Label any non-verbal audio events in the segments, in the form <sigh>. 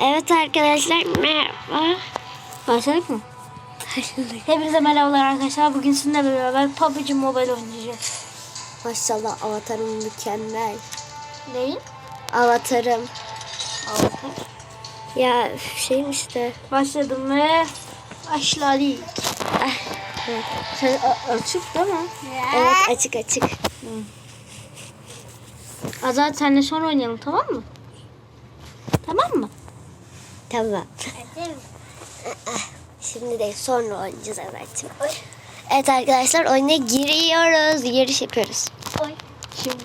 Evet arkadaşlar merhaba. Başladık mı? Hepinize merhabalar arkadaşlar. Bugün sizinle beraber PUBG Mobile oynayacağız. Maşallah avatarım mükemmel. Neyin? Avatarım. Ya şeyim işte. Başladım ve başladık. Evet, Sen açık değil mi? evet açık açık. Azat senle sonra oynayalım tamam mı? Tamam mı? Tamam. <laughs> Şimdi değil sonra oynayacağız Azat'cığım. Evet arkadaşlar oyuna giriyoruz. Giriş yapıyoruz. Şimdi.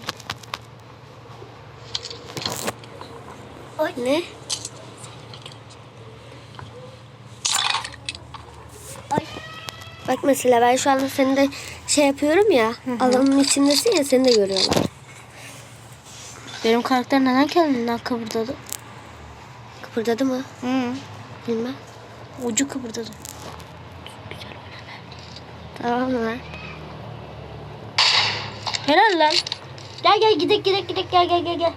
Ne? Bak mesela ben şu anda seni de şey yapıyorum ya. Alanın içindesin ya seni de görüyorlar. Benim karakter neden kendinden kıpırdadı? Kıpırdadı mı? Hı. Bilmem. Ucu kıpırdadı. Tamam mı? Helal lan. Gel gel gidek gidek gidek gel gel gel gel.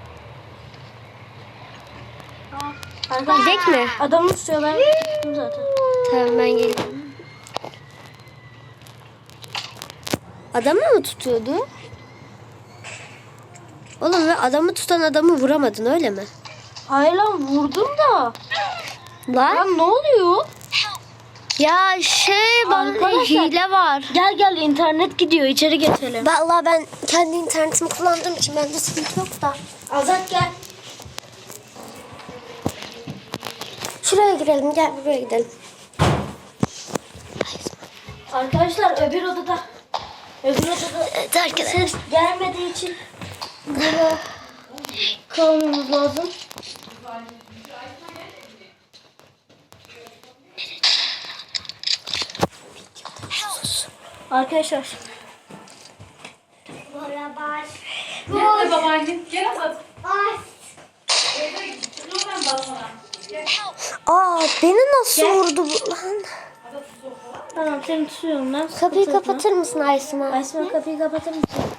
Gidek mi? Adamı tutuyor ben tuttum zaten. Tamam ben geliyorum. Adamı mı tutuyordu? Oğlum ve adamı tutan adamı vuramadın öyle mi? Hayır lan vurdum da. Lan Lan ne oluyor? ya şey Arkadaşlar- hile var. Gel gel internet gidiyor içeri geçelim. Vallahi ben kendi internetimi kullandığım için bende sıkıntı yok da. Azat gel. Şuraya girelim gel buraya gidelim. Arkadaşlar öbür odada. Öbür odada Evet arkadaşlar. ses gelmediği için burada kalmamız lazım. Arkadaşlar Nerede babaannem? Gel Azat. Gel. Aa beni nasıl vurdu bu lan? tamam seni tutuyorum ben. Kapıyı kapatır mısın Aysma? Aysma kapıyı kapatır mısın?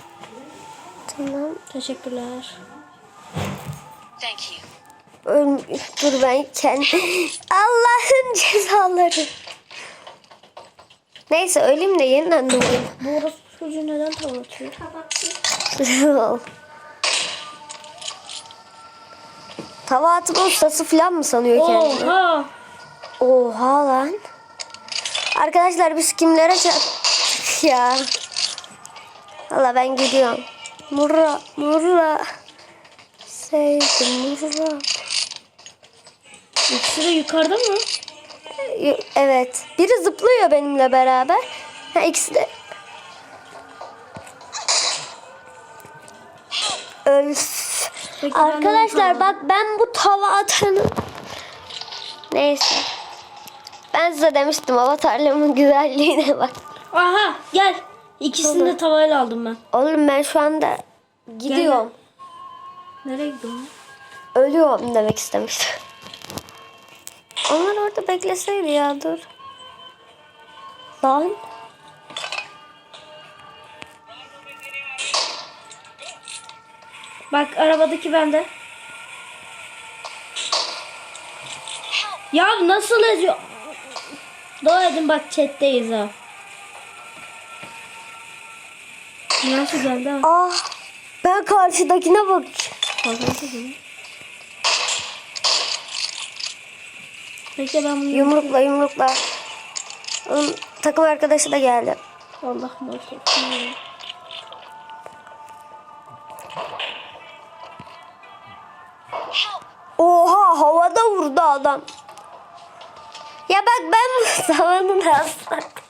Tamam. Teşekkürler. Öl dur ben kendi... Allah'ın cezaları. Neyse öleyim de yeniden doğayım. Bu orası çocuğu neden tava atıyor? Tava atma ustası falan mı sanıyor kendini? Oha! Oha lan. Arkadaşlar biz kimlere çarptık ya? Valla ben gidiyorum. Murra, murra. Sevdim murra. İkisi de yukarıda mı? Evet. Biri zıplıyor benimle beraber. Ha ikisi de. Öf. Peki, Arkadaşlar bak ben bu tava atanı. Neyse. Ben size demiştim avatarlığımın güzelliğine bak. Aha gel. İkisini de tavayla aldım ben. Oğlum ben şu anda gidiyorum. Nereye gidiyorsun? Ölüyorum demek istemiştim. Onlar orada bekleseydi ya dur. Lan. Bak arabadaki bende. Ya nasıl eziyor? Dua edin bak chatteyiz ha. Nasıl geldi ha? Ah. Ben karşıdakine bak. Peki ben bunu Yumrukla yumrukla. Onun takım arkadaşı da geldi. Allah muhafaza. Oha havada vurdu adam. Ya bak ben <laughs> bu tavanın hasta. Tavayla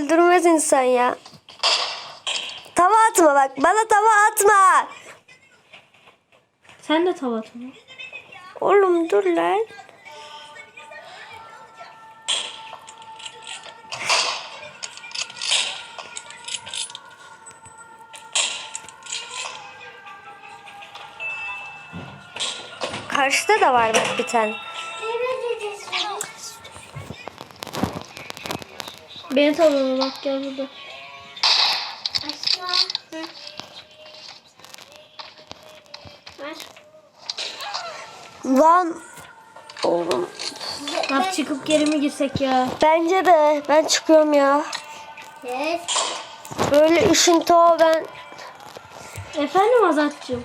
öldürmez insan ya. Tava atma bak. Bana tava atma. Sen de tava atma. Oğlum dur lan. Karşıda da var bak bir tane. Beni tavana bak gel burada. Ver. Lan oğlum Bak çıkıp geri mi girsek ya? bence de ben çıkıyorum ya. Yes. Böyle işin to ben Efendim Azat'cığım.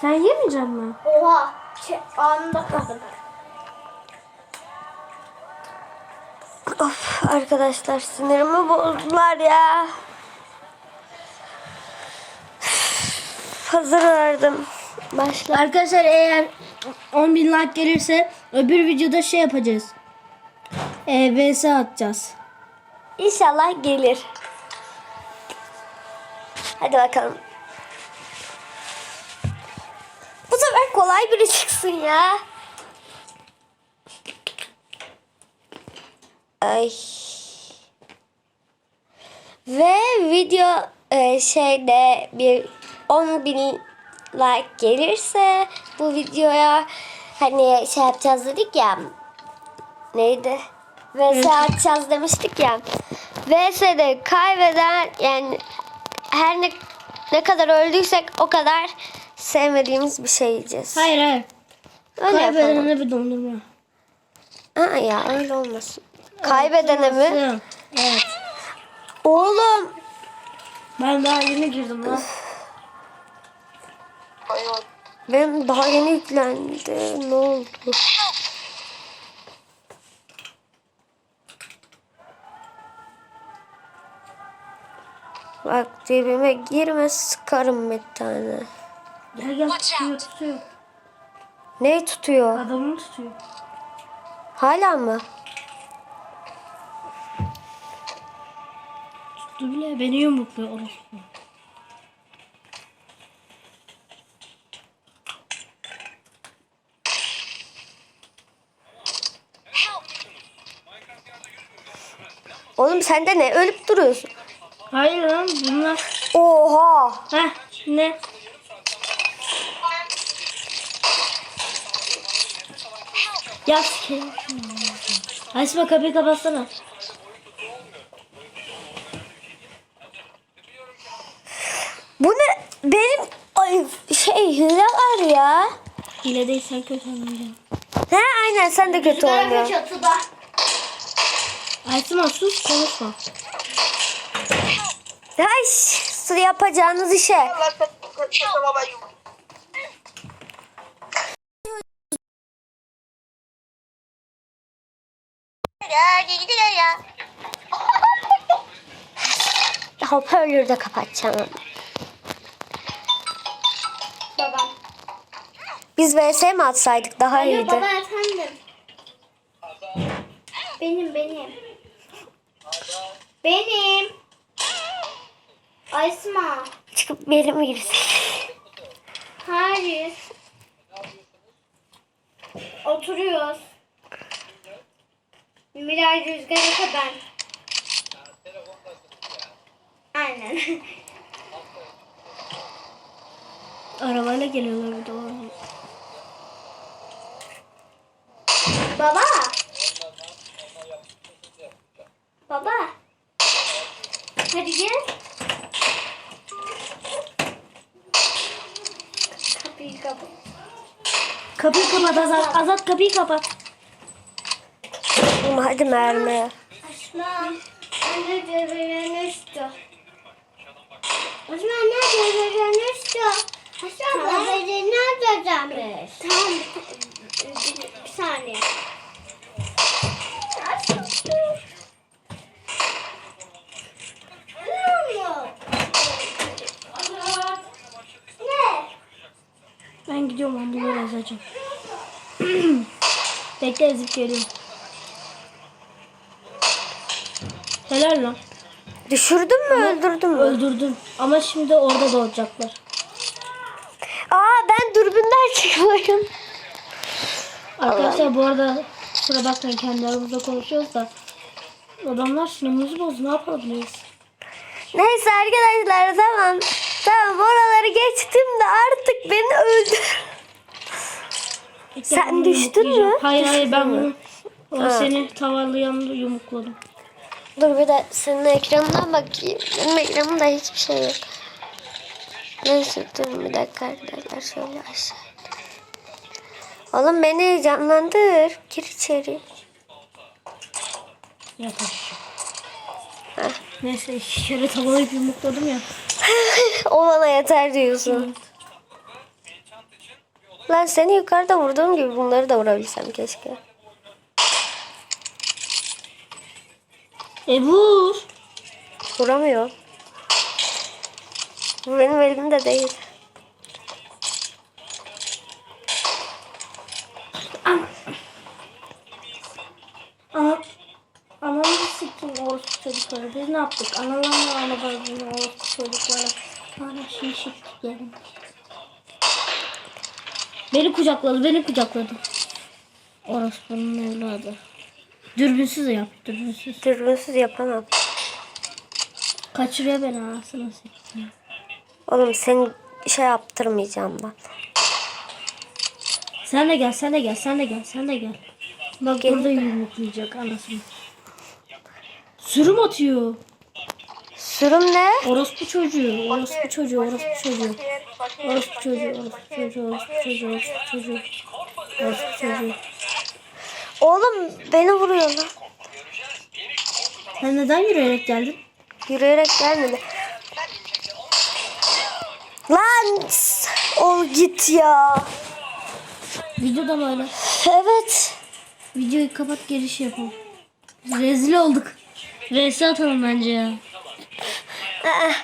Sen yemeyecek mi? Oha. Şey, anında kaldım. Of arkadaşlar sinirimi bozdular ya. Hazır verdim. Başla. Arkadaşlar eğer 10 bin like gelirse öbür videoda şey yapacağız. E, VS atacağız. İnşallah gelir. Hadi bakalım. Bu sefer kolay biri çıksın ya. Ay. Ve video e, şeyde bir 10 bin like gelirse bu videoya hani şey yapacağız dedik ya neydi? VS atacağız demiştik ya. VS'de kaybeden yani her ne, ne kadar öldüysek o kadar sevmediğimiz bir şey yiyeceğiz. Hayır hayır. Öyle yapalım. Kaybedene bir dondurma. Aa, ya öyle olmasın. Kaybedene mi? Evet. Oğlum. Ben daha yeni girdim lan. Benim daha yeni yüklendi. Ne oldu? Bak cebime girme sıkarım bir tane. Gel gel tutuyor tutuyor. Ne tutuyor? Adamını tutuyor. Hala mı? Tuttu bile beni yumrukluyor orospu. Oğlum sen de ne ölüp duruyorsun? Hayır lan bunlar. Oha! Heh ne? Ya sikerim. Aysma kapıyı kapatsana. Bu ne? Benim ay, şey hile var ya. Hile değilsen kötü anlayacağım. He aynen sen de kötü çatıda. Aysma sus konuşma. Hay su yapacağınız işe. Hoparlörü de kapatacağım. Biz VS mi atsaydık daha Alo iyiydi. baba efendim. Benim benim. Benim. Aysma. Çıkıp bir yere mi girsek? Hayır. Oturuyoruz. Miray Rüzgar Efe ben. Aynen. <laughs> Arabayla geliyorlar bir de oradan. Baba. Baba. Hadi gel. Kapıyı kapat. Kapıyı kapat Azat. Azat kapıyı kapat. Oğlum hadi mermi. Osman. Anne dönüştü. Osman ne dönüştü? Osman beni nerede dönmüş? Tamam. Bir saniye. Ne? Ben gidiyorum yazacağım. <clears throat> Bekle ezip geliyorum. Helal lan. Düşürdün mü öldürdün mü? Öldürdüm. Ama şimdi orada doğacaklar. Aa ben dürbünden <laughs> çıkıyorum. Arkadaşlar bu arada kusura bakmayın kendi aramızda konuşuyoruz da adamlar sinirimizi bozdu ne yapabiliriz? Neyse arkadaşlar tamam. Tamam oraları geçtim de artık beni öldür. <laughs> Sen düştün mü? Hayır hayır ben bunu o seni tavalayan yumrukladım. Dur bir de senin ekranından bakayım. Benim ekranımda hiçbir şey yok. Neyse dur bir dakika arkadaşlar şöyle aşağı. Oğlum beni heyecanlandır. Gir içeri. Yat aşağı. Neyse şöyle tavalayıp yumrukladım ya. <laughs> o bana yeter diyorsun. Lan seni yukarıda vurduğum gibi bunları da vurabilsem keşke. E vur. Vuramıyor. Bu benim elimde değil. Ana, ananı siktim orospu çocukları. Biz ne yaptık? Analarla ana bacını orospu çocuklara. Bana siktik gelin. Beni kucakladı, beni kucakladı. Orospu'nun evladı. Dürbünsüz yap, dürbünsüz. Dürbünsüz yapamam. Kaçırıyor beni anasını siktim. Oğlum seni şey yaptırmayacağım ben. Sen de gel, sen de gel, sen de gel, sen de gel. Bak Gel. burada yumruklayacak anasını. Sürüm atıyor. Sürüm ne? Orospu çocuğu, orospu çocuğu, orospu çocuğu. Orospu çocuğu, orospu çocuğu, orospu çocuğu, orospu çocuğu. Orospu çocuğu. Oğlum beni vuruyor lan. Sen neden yürüyerek geldin? Yürüyerek gelmedi. Lan ol git ya. Videoda mı öyle? Evet. Videoyu kapat giriş yapalım. Rezil olduk. Vs atalım bence ya. Aa,